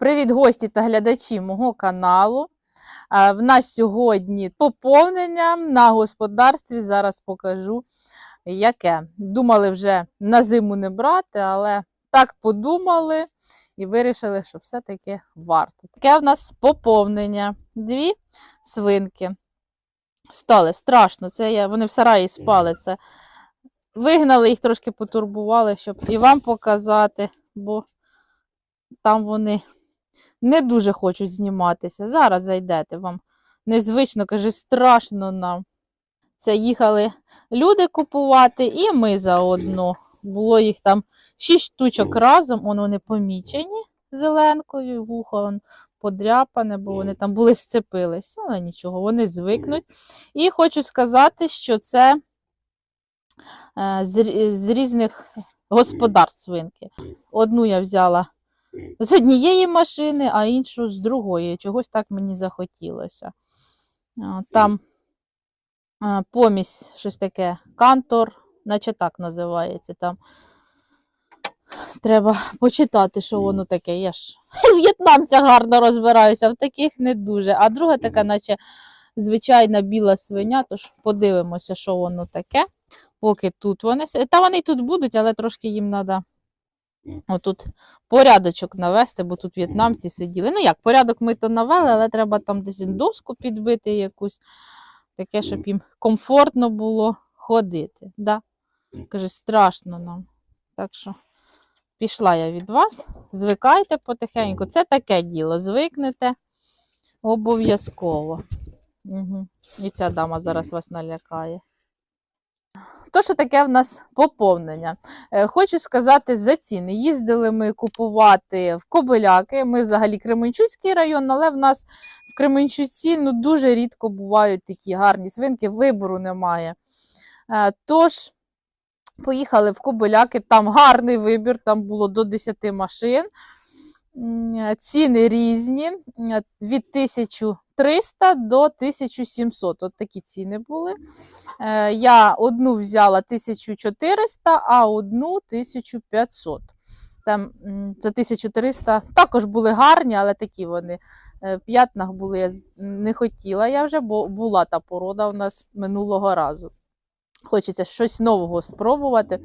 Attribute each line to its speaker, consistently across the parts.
Speaker 1: Привіт, гості та глядачі мого каналу. В нас сьогодні поповнення на господарстві. Зараз покажу, яке. Думали вже на зиму не брати, але так подумали і вирішили, що все-таки варто. Таке в нас поповнення. Дві свинки. Стали страшно. Це я, вони в сараї спали. Це вигнали їх трошки потурбували, щоб і вам показати, бо там вони не дуже хочуть зніматися. Зараз зайдете вам. Незвично, каже, страшно нам. Це їхали люди купувати, і ми заодно. Було їх там шість штучок разом, он вони помічені зеленкою, вухо он подряпане, бо вони там були сцепились, але нічого, вони звикнуть. І хочу сказати, що це е, з, різних господарств свинки. Одну я взяла з однієї машини, а іншу з другої. Чогось так мені захотілося. Там помість, щось таке, кантор, наче так називається. Там треба почитати, що воно таке. Я ж в в'єтнамцях гарно розбираюся, в таких не дуже. А друга така, наче звичайна біла свиня, тож подивимося, що воно таке. Поки тут вони. Та вони тут будуть, але трошки їм треба отут порядочок навести, бо тут в'єтнамці сиділи. Ну як, порядок ми то навели, але треба там десь доску підбити якусь, таке, щоб їм комфортно було ходити. Да? Каже, страшно нам. Так що пішла я від вас. Звикайте потихеньку. Це таке діло. Звикнете обов'язково. Угу. І ця дама зараз вас налякає. То, що таке в нас поповнення. Е, Хочу сказати за ціни. Їздили ми купувати в Кобиляки. Ми взагалі Кременчуцький район, але в нас в Кременчуці ну, дуже рідко бувають такі гарні свинки, вибору немає. Е, Тож, поїхали в Кобиляки, там гарний вибір, там було до 10 машин. Ціни різні від 1300 до 1700. От такі ціни були. Е, Я одну взяла 1400, а одну 1500. Там це 1300 також були гарні, але такі вони е, в п'ятнах були. Я не хотіла я вже, бо була та порода у нас минулого разу. Хочеться щось нового спробувати,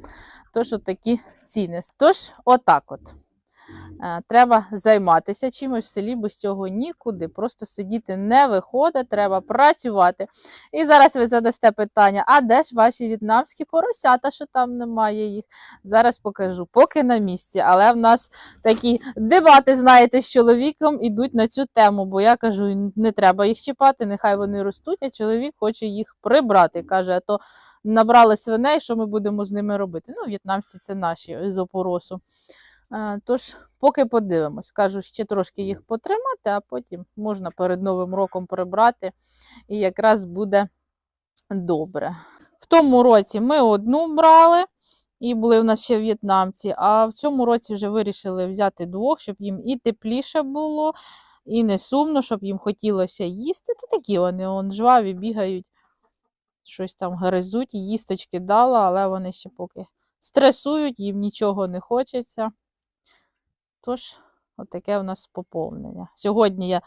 Speaker 1: тож от такі ціни. Тож, отак от. Е, Треба займатися чимось в селі, без цього нікуди. Просто сидіти не виходить, треба працювати. І зараз ви задасте питання: а де ж ваші в'єтнамські поросята, що там немає їх? Зараз покажу, поки на місці. Але в нас такі дебати, знаєте, з чоловіком ідуть на цю тему, бо я кажу, не треба їх чіпати, нехай вони ростуть, а чоловік хоче їх прибрати. Каже, а то набрали свиней, що ми будемо з ними робити? Ну, в'єтнамці це наші з опоросу. Е, Тож, поки подивимось, кажу, ще трошки їх потримати, а потім можна перед Новим роком прибрати, і якраз буде добре. В тому році ми одну брали, і були в нас ще в'єтнамці, а в цьому році вже вирішили взяти двох, щоб їм і тепліше було, і не сумно, щоб їм хотілося їсти. То такі вони он, жваві бігають, щось там гризуть, їсточки дала, але вони ще поки стресують, їм нічого не хочеться. Тож, отаке у нас поповнення. Сьогодні я,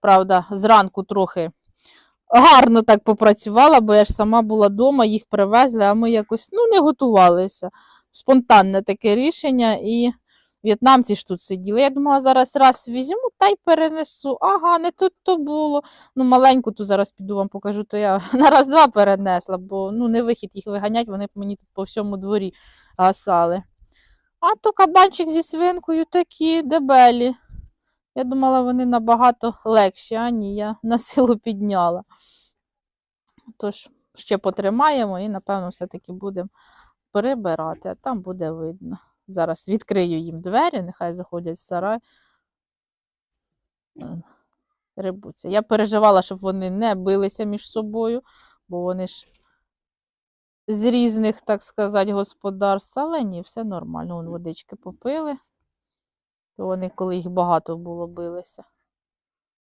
Speaker 1: правда, зранку трохи гарно так попрацювала, бо я ж сама була вдома, їх привезли, а ми якось ну, не готувалися. Спонтанне таке рішення, і в'єтнамці ж тут сиділи. Я думала, зараз раз візьму та й перенесу. Ага, не тут то було. Ну, маленьку ту зараз піду вам покажу, то я на раз-два перенесла, бо ну, не вихід їх виганять, вони мені тут по всьому дворі гасали. А то кабанчик зі свинкою такі дебелі. Я думала, вони набагато легші, а ні, я на силу підняла. Тож, ще потримаємо і, напевно, все-таки будемо прибирати, а там буде видно. Зараз відкрию їм двері, нехай заходять в сарай. Рибуться. Я переживала, щоб вони не билися між собою, бо вони ж з різних, так сказати, господарств, але ні, все нормально. Вон водички попили, то вони, коли їх багато було, билися.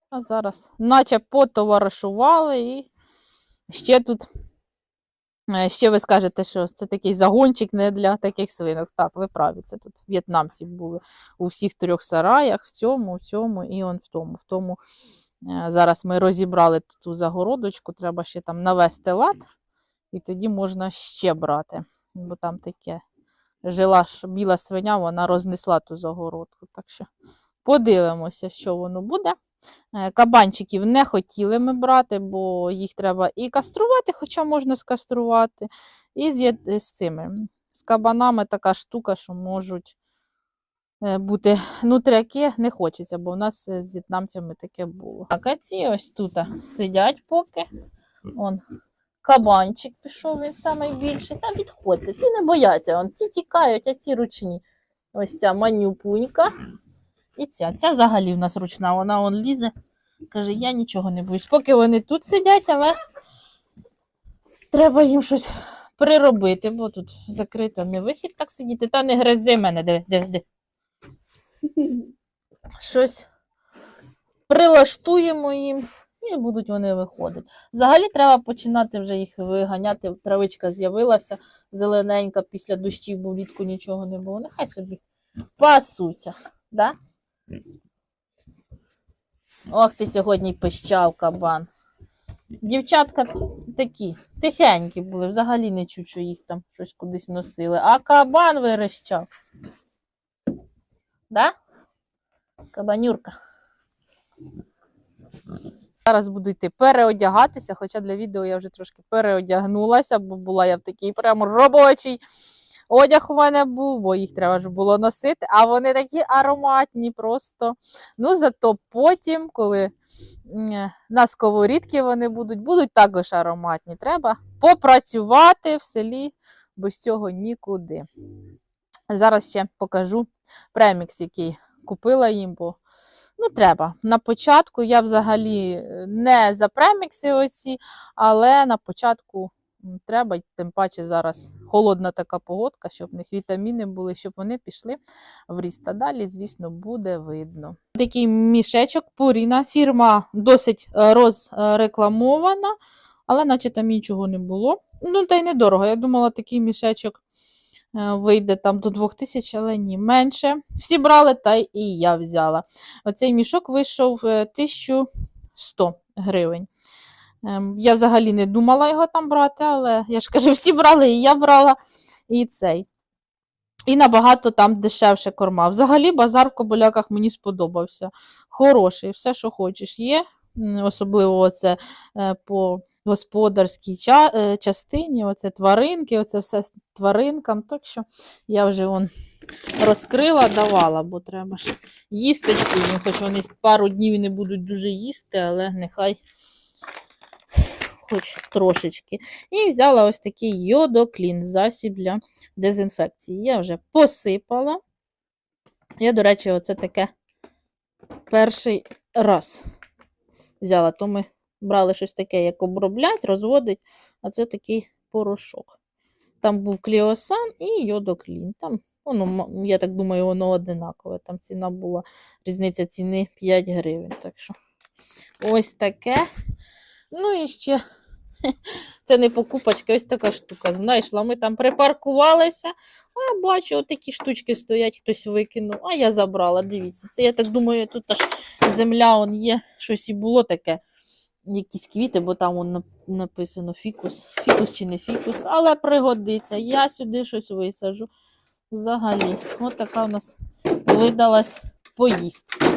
Speaker 1: А зараз, наче потоваришували і ще тут Е, Ще ви скажете, що це такий загончик не для таких свинок. Так, ви праві, це тут в'єтнамці були у всіх трьох сараях, в цьому, в цьому і он в тому. В тому е, зараз ми розібрали ту загородочку, треба ще там навести лад, і тоді можна ще брати. Бо там таке жила біла свиня, вона рознесла ту загородку. Так що подивимося, що воно буде. Е, Кабанчиків не хотіли ми брати, бо їх треба і каструвати, хоча можна скаструвати. І з, з цими. З кабанами така штука, що можуть е, бути нутряки, не хочеться, бо в нас е, з в'єтнамцями таке було. Так, а ці ось тут сидять поки. Он кабанчик пішов, він найбільший. Та відходьте, ці не бояться, он, ті тікають, а ці ручні. Ось ця манюпунька. І ця. Ця взагалі в нас ручна, вона он лізе. Каже, я нічого не боюсь. Поки вони тут сидять, але треба їм щось приробити, бо тут закрито не вихід так сидіти. Та не гризи мене, диви, диви, диви. Щось прилаштуємо їм і будуть вони виходити. Взагалі треба починати вже їх виганяти. Травичка з'явилася зелененька після дощів, бо влітку нічого не було. Нехай собі пасуться. Да? Ох, ти сьогодні пищав кабан. Дівчатка такі тихенькі були, взагалі не чуть, що їх там щось кудись носили. А кабан верещав. Да? Кабанюрка. Зараз буду йти переодягатися, хоча для відео я вже трошки переодягнулася, бо була я в такий прямо робочий одяг у мене був, бо їх треба ж було носити, а вони такі ароматні просто. Ну, зато потім, коли на сковорідки вони будуть, будуть також ароматні. Треба попрацювати в селі, без цього нікуди. Зараз ще покажу премікс, який купила їм, бо ну, треба. На початку я взагалі е, не за премікси оці, але на початку треба, тим паче зараз холодна така погодка, щоб в них вітаміни були, щоб вони пішли в ріст. А далі, звісно, буде видно. Такий мішечок Purina, фірма досить е, розрекламована, але наче там нічого не було. Ну, та й недорого. Я думала, такий мішечок вийде там до 2000, але ні, менше. Всі брали, та й і я взяла. Оцей мішок вийшов е, 1100 гривень. Ем, Я взагалі не думала його там брати, але я ж кажу, всі брали, і я брала, і цей. І набагато там дешевше корма. Взагалі базар в Кобиляках мені сподобався. Хороший, все, що хочеш, є. Особливо оце е, по господарській ча- е, частині, оце тваринки, оце все з тваринкам. Так що я вже вон розкрила, давала, бо треба ж їсточки їм, хоч вони пару днів не будуть дуже їсти, але нехай хоч трошечки. І взяла ось такий йодоклін, засіб для дезінфекції. Я вже посипала. Я, до речі, оце таке перший раз взяла. То ми брали щось таке, як оброблять, розводить, а це такий порошок. Там був кліосан і йодоклін. Там, воно, я так думаю, воно одинакове. Там ціна була, різниця ціни 5 гривень. Так що ось таке. Ну і ще це не покупочка, ось така штука. Знайшла, ми там припаркувалися, а бачу, от такі штучки стоять, хтось викинув, а я забрала. Дивіться, це я так думаю, тут аж земля он є, щось і було таке. Якісь квіти, бо там он написано фікус, фікус чи не фікус, але пригодиться. Я сюди щось висаджу. Взагалі, от така у нас видалась поїздка.